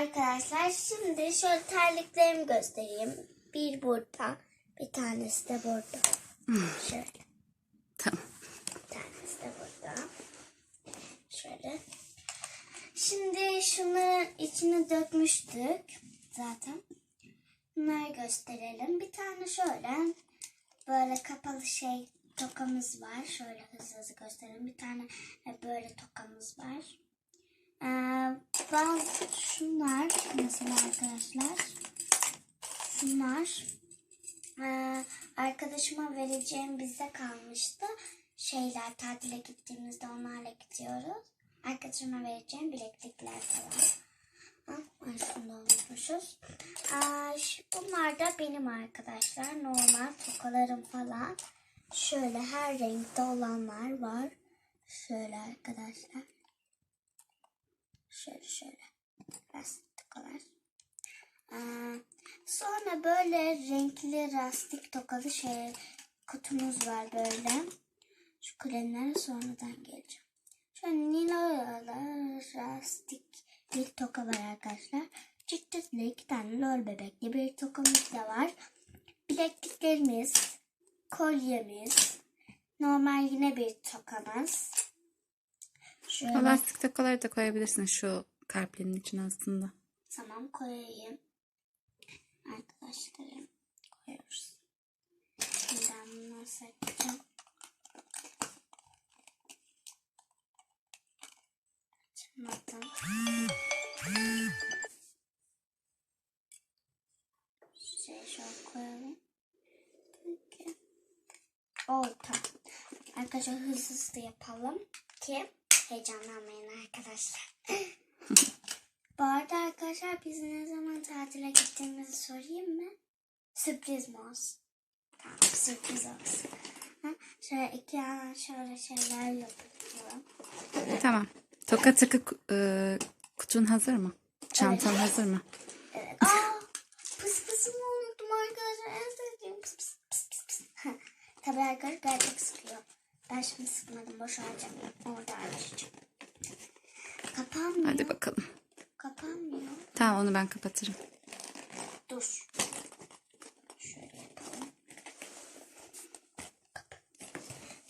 Arkadaşlar şimdi şöyle terliklerimi göstereyim. Bir burada, bir tanesi de burada. Şöyle, Tamam. bir tanesi de burada. Şöyle. Şimdi şunların içine dökmüştük zaten. Bunları gösterelim. Bir tane şöyle böyle kapalı şey tokamız var. Şöyle hızlı hızlı gösterelim. Bir tane böyle tokamız var. Ee, bazı şunlar mesela arkadaşlar. Şunlar ee, arkadaşıma vereceğim bizde kalmıştı. Şeyler tatile gittiğimizde onlarla gidiyoruz. Arkadaşıma vereceğim bileklikler falan. Ha, ay, şunu da unutmuşuz. Bunlar da benim arkadaşlar. Normal tokalarım falan. Şöyle her renkte olanlar var. Şöyle arkadaşlar. Şöyle şöyle. Lastik tokalar. Aa, sonra böyle renkli lastik tokalı şey kutumuz var böyle. Şu kalemlere sonradan geleceğim. Şöyle niloyalı lastik bir toka var arkadaşlar. Çıtçıtlı iki tane lol bebekli bir tokamız da var. Bilekliklerimiz, kolyemiz, normal yine bir tokamız. Şöyle O lastik tokaları da koyabilirsin şu kalplerin içine aslında. Tamam koyayım. Arkadaşlarım koyuyoruz. Şimdi ben bunu. Açamadım. Şey şöyle koyalım. Oldu. Arkadaşlar hızlı hızlı yapalım ki heyecanlanmayın arkadaşlar. Bu arada arkadaşlar biz ne zaman tatile gittiğimizi sorayım mı? Sürpriz mi olsun? Tamam sürpriz olsun. Ha, şöyle iki yana şöyle şeyler yapıyorum. Tamam. Toka takı e, kutun hazır mı? Çantan hazır mı? Evet. Aa, pıs pısımı unuttum arkadaşlar. En sevdiğim pıs pıs pıs pıs pıs. Tabii arkadaşlar gerçek sıkıyor. Ben şimdi sıkmadım boş harcam. Orada harcayacağım. Kapanmıyor. Hadi bakalım. Kapanmıyor. Tamam onu ben kapatırım. Dur. Şöyle yapalım. Kapat.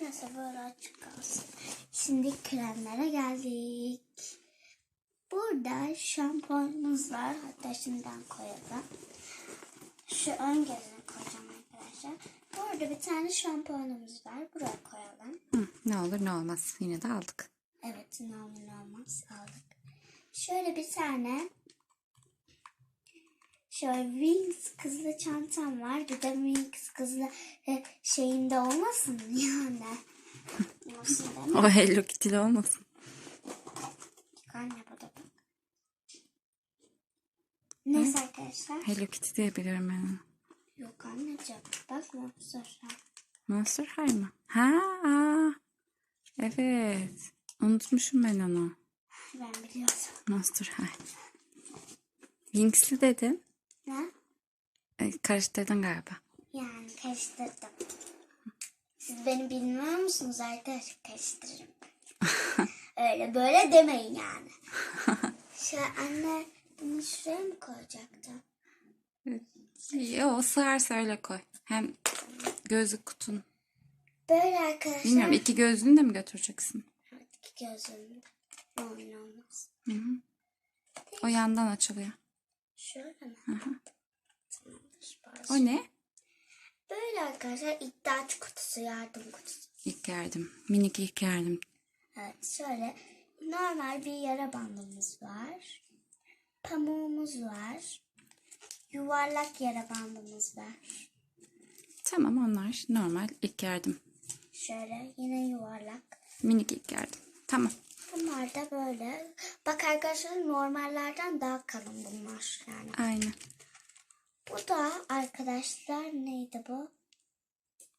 Neyse böyle açık kalsın. Şimdi kremlere geldik. Burada şampuanımız var. Hatta şimdiden koyalım. Şu ön gözüne koyacağım arkadaşlar. Burada bir tane şampuanımız var. Buraya koyalım. Hı, ne olur ne olmaz. Yine de aldık. Evet ne olur ne olmaz aldık. Şöyle bir tane şöyle Wings kızlı çantam var. Bir de Wings kızlı e, şeyinde olmasın yani. Mi? O Hello Kitty'li olmasın. Anne bu da bak. Neyse arkadaşlar. Hello Kitty diye biliyorum ben onu. Yok anneciğim. Bak Monster High. Monster High mı? Ha, aa. Evet. Unutmuşum ben onu. Ben biliyordum. Monster High. Wings'li dedin. Ne? E, karıştırdın galiba. Yani karıştırdım. Siz beni bilmiyor musunuz arkadaşlar? Karıştırırım. Öyle böyle demeyin yani. Şu anne bunu şuraya mı koyacaktım? Yo sığarsa öyle koy. Hem gözlük kutun. Böyle arkadaşlar. Bilmiyorum iki gözlüğünü de mi götüreceksin? Evet, iki ne olmaz. Hı hı. O yandan açılıyor. Şöyle mi? Hı hı. O ne? Böyle arkadaşlar iddiaç kutusu, yardım kutusu. İlk yardım. Minik ilk yardım. Evet şöyle normal bir yara bandımız var. Pamuğumuz var. Yuvarlak yara bandımız var. Tamam onlar normal ilk yardım. Şöyle yine yuvarlak. Minik ilk yardım. Tamam. Bunlar da böyle. Bak arkadaşlar normallerden daha kalın bunlar yani. Aynen. Bu da arkadaşlar neydi bu?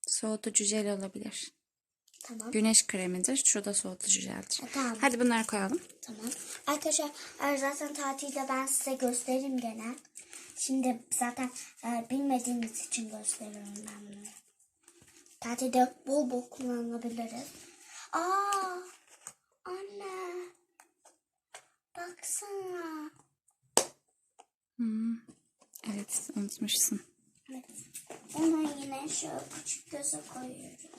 Soğutucu jel olabilir. Tamam. Güneş kremidir. Şu da soğutucu jeldir. E, tamam. Hadi bunları koyalım. Tamam. Arkadaşlar e, zaten tatilde ben size göstereyim gene. Şimdi zaten e, bilmediğiniz için gösteriyorum ben bunu. Tatilde bol bol kullanabiliriz. Aa, anne. Baksana. Evet unutmuşsun. Evet. Onu yine şöyle küçük göze koyuyoruz.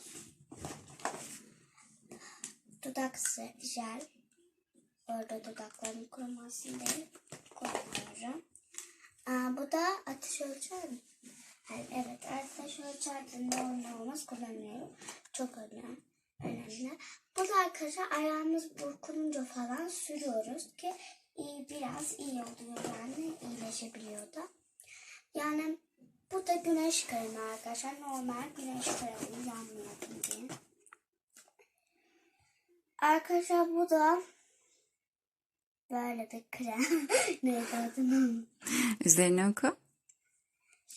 Dudak jel. Orada dudakların kurumasın diye koyuyorum. Aa, bu da ateş ölçer mi? Hayır, evet ateş ölçerde ne olur olmaz kullanıyorum. Çok önemli. önemli. Bu da arkadaşlar ayağımız burkulunca falan sürüyoruz ki iyi, biraz iyi oluyor yani iyileşebiliyor da. Yani bu da güneş kremi arkadaşlar. Normal güneş kremi yanmayalım diye. Arkadaşlar bu da böyle bir krem. Neydi adını? Üzerine oku.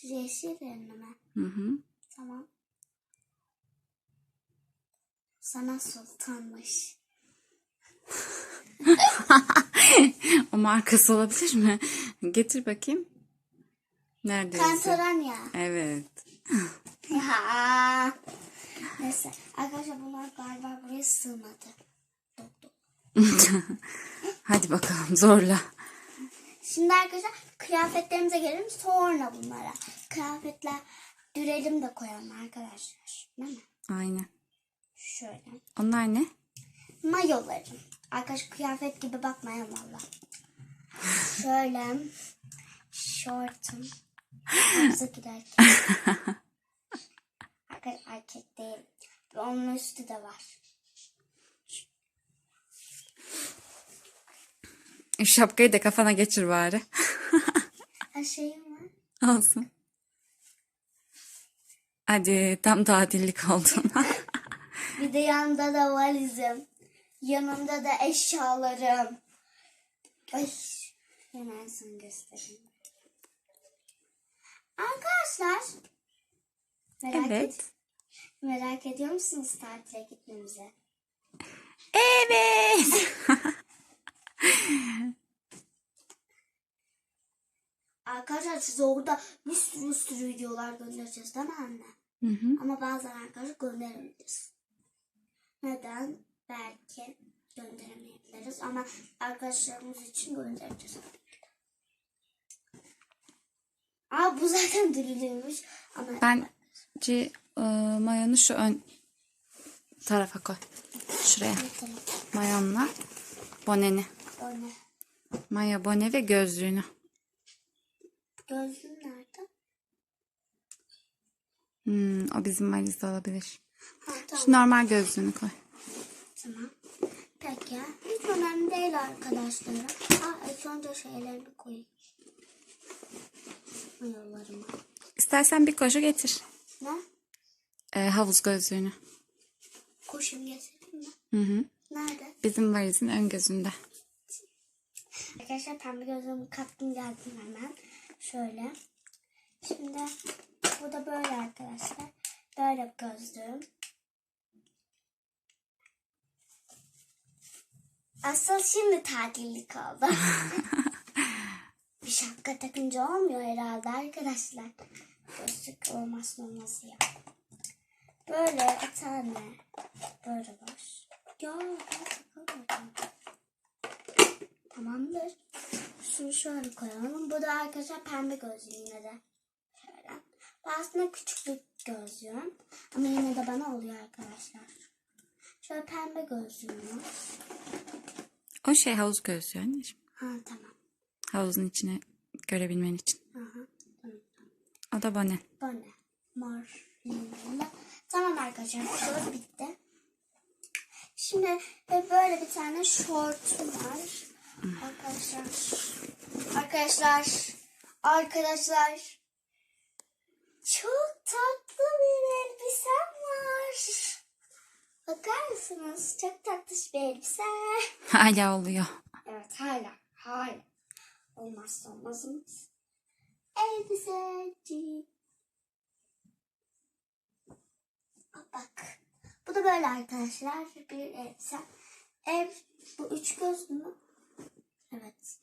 Yeşil rengi mi? Hı hı. Tamam. Sana sultanmış. O markası olabilir mi? Getir bakayım. Nerede yazıyor? Kantaran ya. Evet. Ya. Neyse. Arkadaşlar bunlar galiba buraya sığmadı. Hadi bakalım zorla. Şimdi arkadaşlar kıyafetlerimize gelelim sonra bunlara. Kıyafetler dürelim de koyalım arkadaşlar. Değil mi? Aynen. Şöyle. Onlar ne? Mayolarım. Arkadaşlar kıyafet gibi bakmayın valla. Şöyle. Şortum. Havuza giderken. Arkadaşlar erkek değil. Onun üstü de var. Şapkayı da kafana geçir bari. Şeyim var. Olsun. Hadi tam tatillik oldun. Bir de yanında da valizim. Yanımda da eşyalarım. Ay, hemen sana göstereyim. Arkadaşlar. Merak, Evet. et, merak ediyor musunuz tatile gitmemize? evet. Arkadaşlar size orada bir sürü bir sürü videolar göndereceğiz değil mi anne? Hı hı. Ama bazen arkadaşlar gönderemeyiz. Neden? Belki gönderemeyebiliriz ama arkadaşlarımız için göndereceğiz. Aa bu zaten dürülüymüş ama Bence e, mayonu şu ön tarafa koy. Şuraya. Mayonla boneni. O ne? Maya bone ve gözlüğünü. Gözlüğün nerede? Hmm, o bizim valizde olabilir. Ha tamam. Şu normal gözlüğünü koy. Tamam. Peki. Hiç önemli değil arkadaşlar. Aa ilk önce şeylerini koyayım. Mayolarımı. İstersen bir koşu getir. Ne? E, havuz gözlüğünü. Koşun getireyim mi? Hı hı. Nerede? Bizim valizin ön gözünde. Arkadaşlar pembe gözlüğümü kattım geldim hemen. Şöyle. Şimdi bu da böyle arkadaşlar. Böyle gözlüğüm. Asıl şimdi tatillik oldu. bir şapka takınca olmuyor herhalde arkadaşlar. Gözlük olmazsa olmazı ya. Böyle bir tane böyle var. Ya ben takamadım. Tamamdır. Şunu şöyle koyalım. Bu da arkadaşlar pembe gözlüğüm yine de. Şöyle. Bu aslında küçüklük gözlüğüm. Ama yine de bana oluyor arkadaşlar. Şöyle pembe gözlüğüm var. O şey havuz gözlüğü anneciğim. Ha tamam. Havuzun içine görebilmen için. Aha, tamam. O da bone. Bu ne? Mor. Tamam arkadaşlar. Bu bitti. Şimdi e, böyle bir tane şortum var. Arkadaşlar. Arkadaşlar. Arkadaşlar. Çok tatlı bir elbisem var. Bakar mısınız? Çok tatlış bir elbise. Hala oluyor. Evet hala. Hala. Olmazsa olmazımız. Elbiseci. Bak. Bu da böyle arkadaşlar. Bir elbise. Ev bu üç gözlü mü? Evet.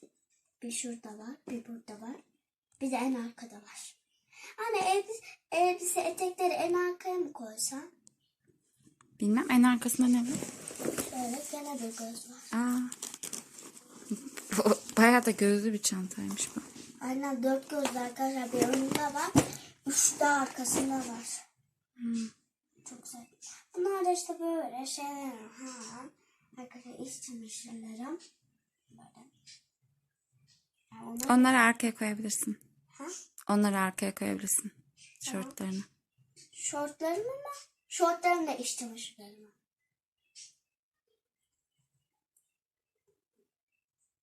Bir şurada var. Bir burada var. Bir de en arkada var. Hani elbise, elbise etekleri en arkaya mı koysan? Bilmem en arkasında ne var? Şöyle gene bir göz var. Aa. Bayağı da gözlü bir çantaymış bu. Aynen dört gözlü arkadaşlar. Bir önünde var. Üç de arkasında var. Çok güzel. Bunlar da işte böyle şeyler. Ha. Arkadaşlar iç çamaşırlarım. Böyle. Onlar... Onları arkaya koyabilirsin. Ha? Onları arkaya koyabilirsin. Şortlarını. Şortlarım mı? Şortlarım da iç çamaşırlarım.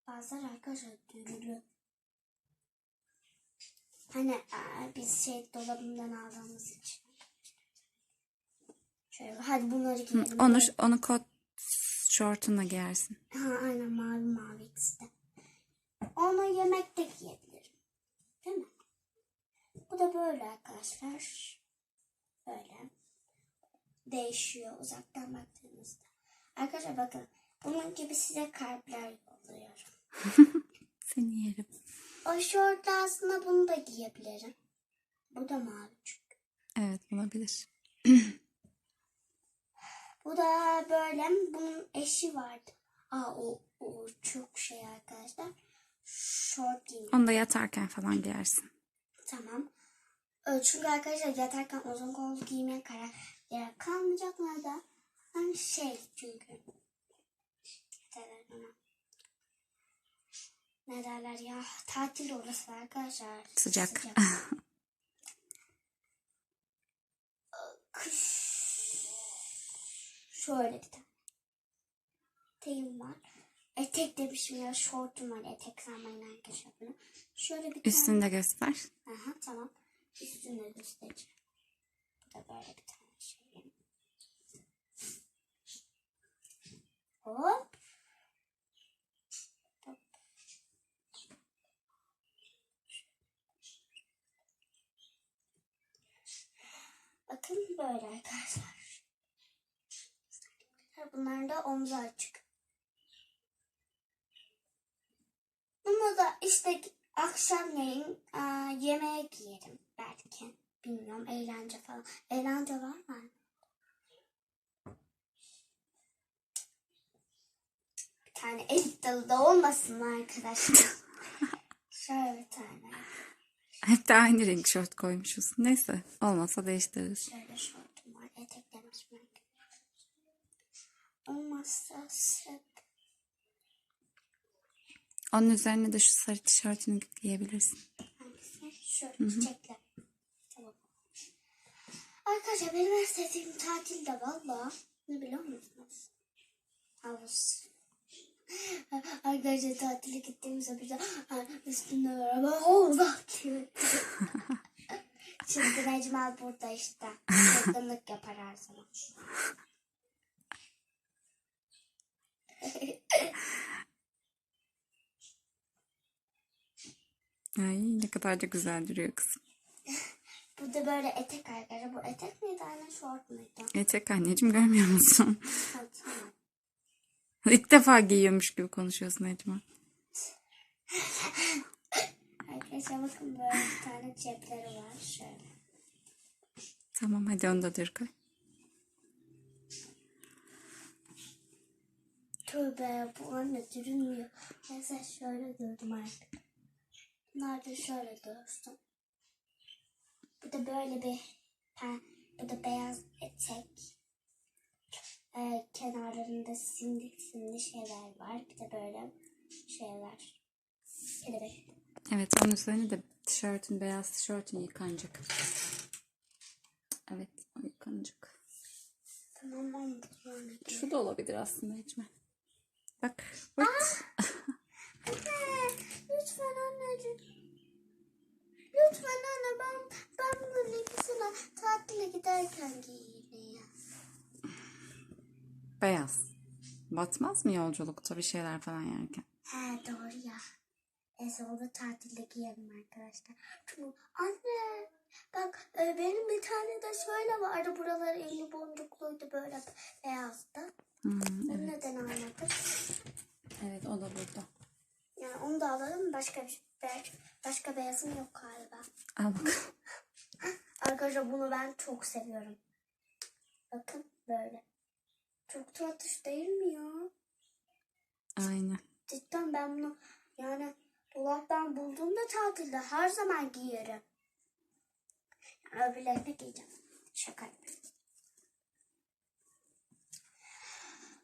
Bazıları arkadaşlar düğümlü. Hani aa, biz şey dolabından aldığımız için. Şöyle hadi bunları giyelim. Onu, onu kot şortunla giyersin. Ha, aynen mavi mavi ikisi de. Onu yemekte giyebilirim. Değil mi? Bu da böyle arkadaşlar. Böyle. Değişiyor uzaktan baktığınızda. Arkadaşlar bakın. Bunun gibi size kalpler yolluyorum. Seni yerim. O şortu aslında bunu da giyebilirim. Bu da mavi çünkü. Evet olabilir. Bu da böyle. Bunun eşi vardı. Aa o, o çok şey arkadaşlar. Şort giymek. Onu da yatarken falan giyersin. Tamam. Ee, Çünkü arkadaşlar yatarken uzun kollu giymeye karar gerek kalmayacaklar da hani şey çünkü ne derler ona? Ne derler ya tatil orası arkadaşlar. Sıcak. Kış. Şöyle bir tane. Eteğim var. Etek demişim ya şortum var. Etek sanmayın arkadaşlar bunu. Şöyle bir. Üstünü de göster. Aha tamam. Üstüne göstereceğim. Bu da böyle bir tane şey. Hop. Bakın böyle arkadaşlar. Bunlar da omzu açık. Bunu da işte akşamleyin aa, yemeğe giyerim belki. Bilmiyorum eğlence falan. Eğlence var mı? Bir tane elik dalı da olmasın arkadaşlar? Şöyle bir tane. Hep de aynı renk şort koymuşuz. Neyse olmasa değiştiririz. Şöyle şortum var. Etek demişim. Olmazsa sık. Onun üzerine de şu sarı tişörtünü giyebilirsin. Hangisi? Şu çiçekler. Tamam. Arkadaşlar benim en sevdiğim tatil de valla. Ne biliyor musunuz? Havuz. Arkadaşlar tatile gittiğimizde bir de üstünde araba atıyor. Şimdi Necmal burada işte. Çılgınlık yapar her zaman. Ay ne kadar da güzel duruyor kızım. Bu da böyle etek arkadaşlar. Bu etek miydi? Aynen şort muydu? Etek anneciğim görmüyor musun? İlk defa giyiyormuş gibi konuşuyorsun Ecma. Arkadaşlar bakın böyle bir tane cepleri var. Şöyle. Tamam hadi onu da dur koy. Tövbe bu anne dürünmüyor. Neyse şöyle durdum artık. Bunlar da şöyle dursun. Bu da böyle bir bu da beyaz etek. Ee, kenarlarında simlik simli şeyler var. Bir de böyle şeyler. Kelebek. Evet onun üzerine de tişörtün beyaz tişörtün yıkanacak. Evet o yıkanacak. Tamam ben Şu da olabilir aslında Ecma. Bak. Bak. Anne, lütfen anneciğim. Lütfen anne ben ben bunu ikisine tatile giderken giyeyim. Beyaz. Batmaz mı yolculukta bir şeyler falan yerken? He doğru ya. Neyse onu tatilde giyelim arkadaşlar. Çünkü anne bak e, benim bir tane de şöyle vardı. Buraları elli boncukluydu böyle beyazdı. Hmm, evet. neden almadık? evet o da burada. Yani onu da alalım. Başka bir başka beyazım yok galiba. Al bakalım. Arkadaşlar bunu ben çok seviyorum. Bakın böyle. Çok tatlış değil mi ya? Aynen. Cidden ben bunu yani Dolaptan bulduğumda tatilde her zaman giyerim. Yani öbürlerini giyeceğim. Şaka yapıyorum.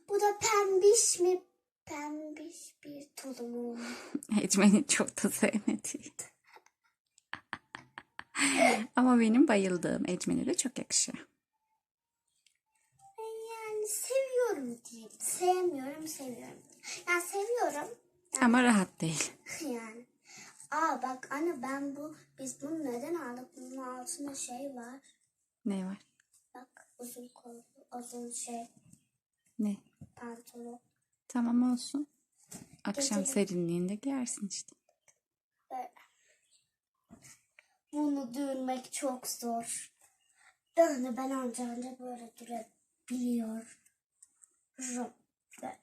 Bu da pembiş mi? Pembiş bir tulumum. Ecmen'i çok da sevmedi. Ama benim bayıldığım Ecmen'e de çok yakışıyor. Yani seviyorum diyeyim. Sevmiyorum, seviyorum. Yani seviyorum. Ama rahat değil. Yani. Aa bak anne ben bu biz bunu neden aldık? Bunun altında şey var. Ne var? Bak uzun kollu, uzun şey Ne? pantolon. Tamam olsun. Akşam Geceleri- serinliğinde giyersin işte. Böyle. Bunu düğünmek çok zor. Yani ben anca anca böyle durabiliyorum. Böyle.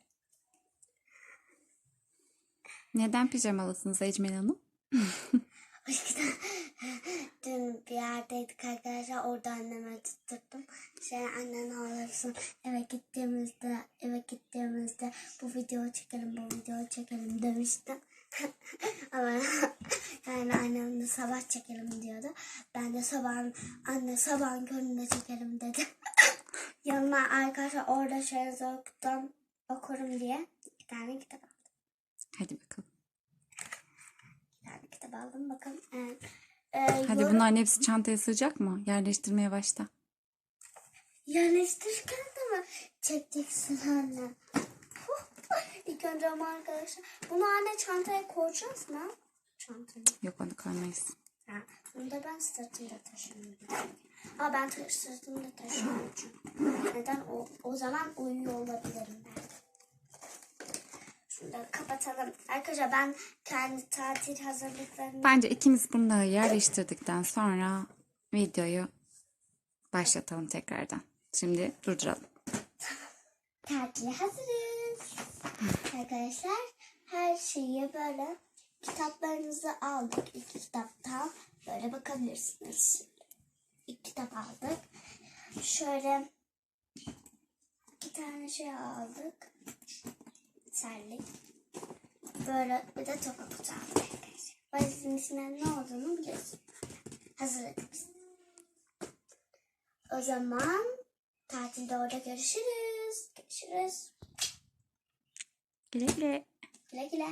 Neden pijamalısınız Ecmen Hanım? Dün bir yerdeydik arkadaşlar. Orada anneme tutturdum. Şey anne ne olursun eve gittiğimizde eve gittiğimizde bu videoyu çekelim bu videoyu çekelim demiştim. Ama yani annem de sabah çekelim diyordu. Ben de sabah anne sabahın köründe çekelim dedi. Yanıma arkadaşlar orada okudum okurum diye bir tane kitap aldım. Hadi bakalım. Kitap aldım bakalım. Evet. Ee, Hadi yorum- bunların hepsi çantaya sığacak mı? Yerleştirmeye başla. Yerleştirirken de mi çekeceksin anne? İlk önce ama arkadaşlar bunu anne çantaya koyacağız mı? Çantaya. Yok onu koymayız. Ha, bunu da ben sırtımda taşıyorum. Aa ben sırtımda taşıyorum. Neden? O, o zaman uyuyor olabilirim ben. Kapatalım. Arkadaşlar ben kendi tatil hazırlıklarını Bence ikimiz bunları yerleştirdikten sonra videoyu başlatalım tekrardan. Şimdi durduralım. tatile hazırız. Arkadaşlar her şeyi böyle kitaplarınızı aldık. İlk kitaptan böyle bakabilirsiniz. İlk kitap aldık. Şöyle iki tane şey aldık. Serlik. Böyle bir de toka kutu aldık arkadaşlar. Valizin içinde ne olduğunu biliyorsun. Hazırladık biz. O zaman tatilde orada görüşürüz. Görüşürüz. Güle güle. Güle güle.